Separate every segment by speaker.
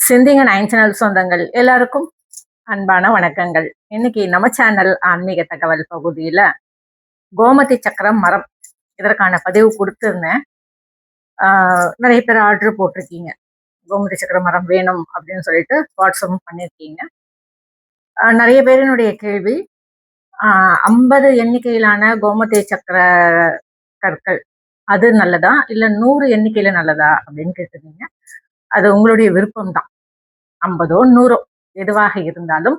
Speaker 1: சிந்திங்க nine channel சொந்தங்கள். எல்லாருக்கும் அன்பான வணக்கங்கள். இன்னைக்கு நம்ம சேனல் ஆன்மீக தகவல் பகுதியில கோமதி சக்கரம் மரம் இதற்கான பதிவு கொடுத்துருந்தேன். ஆஹ் நிறைய பேர் ஆர்டர் போட்டிருக்கீங்க. கோமதி சக்கர மரம் வேணும் அப்படின்னு சொல்லிட்டு வாட்ஸ்அப் பண்ணியிருக்கீங்க நிறைய பேரினுடைய கேள்வி ஐம்பது எண்ணிக்கையிலான கோமதி சக்கர கற்கள் அது நல்லதா? இல்ல நூறு எண்ணிக்கையில நல்லதா? அப்படின்னு கேட்டிருந்தீங்க. அது உங்களுடைய விருப்பம் தான் ஐம்பதோ நூறோ எதுவாக இருந்தாலும்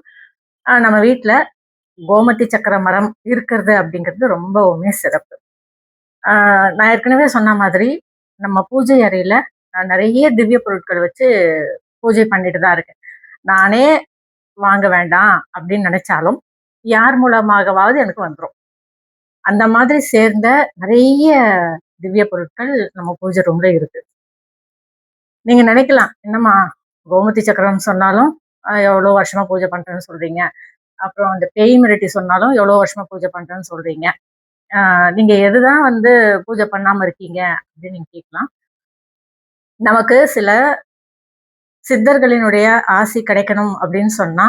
Speaker 1: நம்ம வீட்டில் கோமதி சக்கர மரம் இருக்கிறது அப்படிங்கிறது ரொம்பவுமே சிறப்பு. நான் ஏற்கனவே சொன்ன மாதிரி நம்ம பூஜை அறையில் நான் நிறைய திவ்ய பொருட்கள் வச்சு பூஜை பண்ணிட்டு தான் இருக்கேன். நானே வாங்க வேண்டாம் அப்படின்னு நினைச்சாலும் யார் மூலமாகவாவது எனக்கு வந்துடும் அந்த மாதிரி சேர்ந்த நிறைய திவ்ய பொருட்கள் நம்ம பூஜை ரூம்ல இருக்கு. நீங்க நினைக்கலாம் என்னம்மா கோமதி சக்கரம் சொன்னாலும் எவ்வளோ வருஷமா பூஜை பண்றேன்னு சொல்றீங்க. அப்புறம் அந்த பேய் மிரட்டி சொன்னாலும் எவ்வளோ வருஷமா பூஜை பண்றேன்னு சொல்றீங்க. நீங்க எதுதான் வந்து பூஜை பண்ணாம இருக்கீங்க அப்படின்னு நீங்க கேட்கலாம். நமக்கு சில சித்தர்களினுடைய ஆசி கிடைக்கணும் அப்படின்னு சொன்னா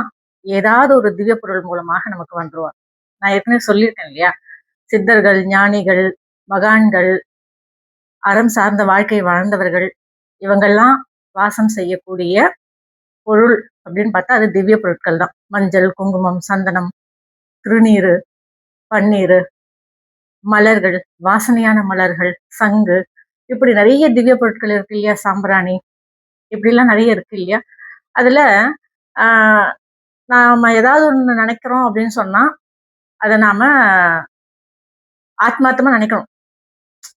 Speaker 1: ஏதாவது ஒரு திவ்ய பொருள் மூலமாக நமக்கு வந்துருவார் நான் ஏற்கனவே சொல்லியிருக்கேன் இல்லையா? சித்தர்கள் ஞானிகள் மகான்கள் அறம் சார்ந்த வாழ்க்கை வாழ்ந்தவர்கள் இவங்கெல்லாம் வாசம் செய்யக்கூடிய பொருள் அப்படின்னு பார்த்தா அது திவ்ய பொருட்கள் தான். மஞ்சள் குங்குமம் சந்தனம் திருநீர் பன்னீர் மலர்கள் வாசனையான மலர்கள் சங்கு இப்படி நிறைய திவ்ய பொருட்கள் இருக்கு இல்லையா? சாம்பிராணி இப்படிலாம் நிறைய இருக்கு இல்லையா? அதுல நாம ஏதாவது ஒன்று நினைக்கிறோம் அப்படின்னு சொன்னா அதை நாம ஆத்மார்த்தமா நினைக்கணும்.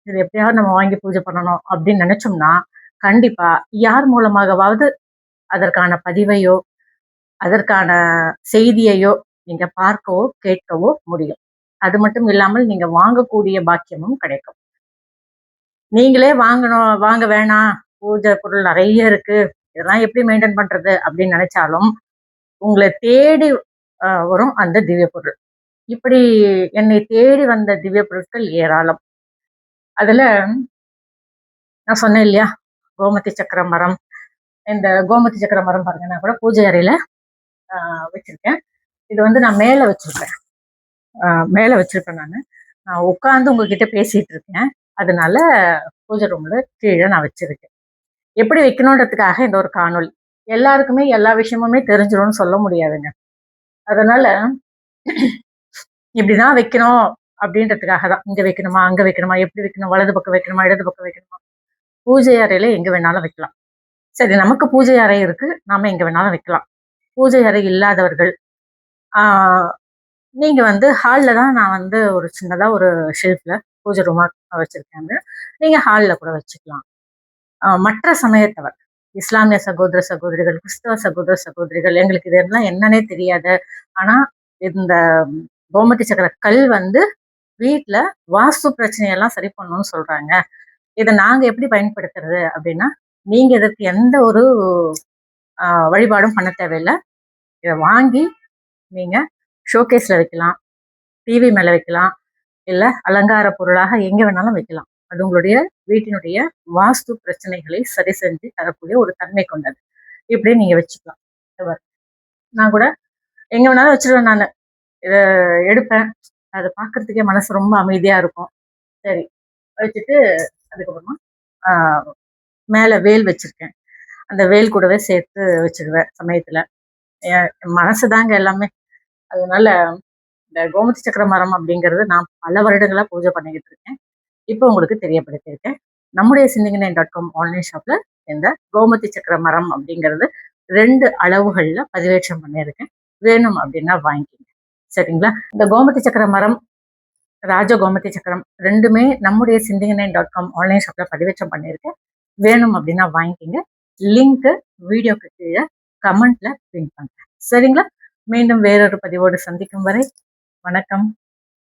Speaker 1: இது எப்படியாவது நம்ம வாங்கி பூஜை பண்ணணும் அப்படின்னு நினைச்சோம்னா கண்டிப்பா. யார் மூலமாகவாவது அதற்கான பதிவையோ அதற்கான செய்தியையோ நீங்க பார்க்கவோ கேட்கவோ முடியும். அது மட்டும் இல்லாமல் நீங்க வாங்கக்கூடிய பாக்கியமும் கிடைக்கும். நீங்களே வாங்கணும் வாங்க வேணாம். பூஜை பொருள் நிறைய இருக்கு. இதெல்லாம் எப்படி மெயின்டைன் பண்றது அப்படின்னு நினைச்சாலும் உங்களை தேடி வரும் அந்த திவ்ய பொருள். இப்படி என்னை தேடி வந்த திவ்ய பொருட்கள் ஏராளம். அதுல நான் சொன்னேன் இல்லையா? கோமதி சக்கர மரம் இந்த கோமதி சக்கர மரம் பாருங்கன்னா கூட பூஜை அறையில வச்சிருக்கேன். இது வந்து நான் மேலே வச்சிருக்கேன் மேலே வச்சிருப்பேன் நான். நான் உட்காந்து உங்ககிட்ட பேசிட்டு இருக்கேன். அதனால பூஜை ரூம்ல கீழே நான் வச்சிருக்கேன். எப்படி வைக்கணுன்றதுக்காக இந்த ஒரு காணொலி எல்லாருக்குமே எல்லா விஷயமுமே தெரிஞ்சிடும்னு சொல்ல முடியாதுங்க. அதனால இப்படிதான் வைக்கணும் அப்படின்றதுக்காக தான். இங்க வைக்கணுமா அங்க வைக்கணுமா எப்படி வைக்கணும் வலது பக்கம் வைக்கணுமா இடது பக்கம் வைக்கணுமா? பூஜை அறையில எங்க வேணாலும் வைக்கலாம். சரி நமக்கு பூஜை அறை இருக்கு நாம எங்க வேணாலும் வைக்கலாம். பூஜை அறை இல்லாதவர்கள் நீங்க வந்து ஹாலில் தான் நான் வந்து ஒரு சின்னதா ஒரு ஷெல்ஃப்ல பூஜை ரூமா வச்சிருக்கேன் நீங்க ஹாலில் கூட வச்சுக்கலாம். மற்ற சமயத்தவர் இஸ்லாமிய சகோதர சகோதரிகள் கிறிஸ்தவ சகோதர சகோதரிகள் எங்களுக்கு இதெல்லாம் என்னன்னே தெரியாது. ஆனா இந்த கோமதி சக்கர கல் வந்து வீட்டில் வாஸ்து பிரச்சனையெல்லாம் சரி பண்ணணும்னு சொல்றாங்க. இதை நாங்க எப்படி பயன்படுத்துறது அப்படின்னா நீங்க இதற்கு எந்த ஒரு வழிபாடும் பண்ண தேவையில்லை. இதை வாங்கி நீங்க ஷோகேஸ்ல வைக்கலாம். டிவி மேல வைக்கலாம். இல்லை அலங்கார பொருளாக எங்கே வேணாலும் வைக்கலாம். அது உங்களுடைய வீட்டினுடைய வாஸ்து பிரச்சனைகளை சரி செஞ்சு தரக்கூடிய ஒரு தன்மை கொண்டது. இப்படி நீங்க வச்சுக்கலாம். நான் கூட எங்கே வேணாலும் வச்சுருவேன் நான். இதை எடுப்பேன். அதை பார்க்கறதுக்கே மனசு ரொம்ப அமைதியாக இருக்கும். சரி. வச்சுட்டு அதுக்கப்புறமா மேலே வேல் வச்சிருக்கேன். அந்த வேல் கூடவே சேர்த்து வச்சிருவேன் சமயத்துல. மனசு தாங்க எல்லாமே. அதனால இந்த கோமதி சக்கர மரம் அப்படிங்கிறது நான் பல வருடங்களா பூஜை பண்ணிக்கிட்டு இருக்கேன். இப்போ உங்களுக்கு தெரியப்படுத்தியிருக்கேன். நம்முடைய சிந்திங்கனை டாட் காம் ஆன்லைன் ஷாப்ல இந்த கோமதி சக்கர மரம் அப்படிங்கிறது ரெண்டு அளவுகள்ல பதிவேற்றம் பண்ணியிருக்கேன். வேணும் அப்படின்னா வாங்கிக்கோங்க. சரிங்களா? இந்த கோமதி சக்கர மரம் ராஜகோமதி சக்கரம் ரெண்டுமே நம்முடைய சிந்திங்கனை டாட் காம் ஆன்லைன் ஷாப்ல பதிவேற்றம் பண்ணியிருக்கேன் வேணும் அப்படின்னா வாங்கிக்கிங்க. லிங்க்கு வீடியோக்கு கீழே கமெண்ட்ல பின் பண்ணுறேன் சரிங்களா? மீண்டும் வேறொரு பதிவோடு சந்திக்கும் வரை வணக்கம்.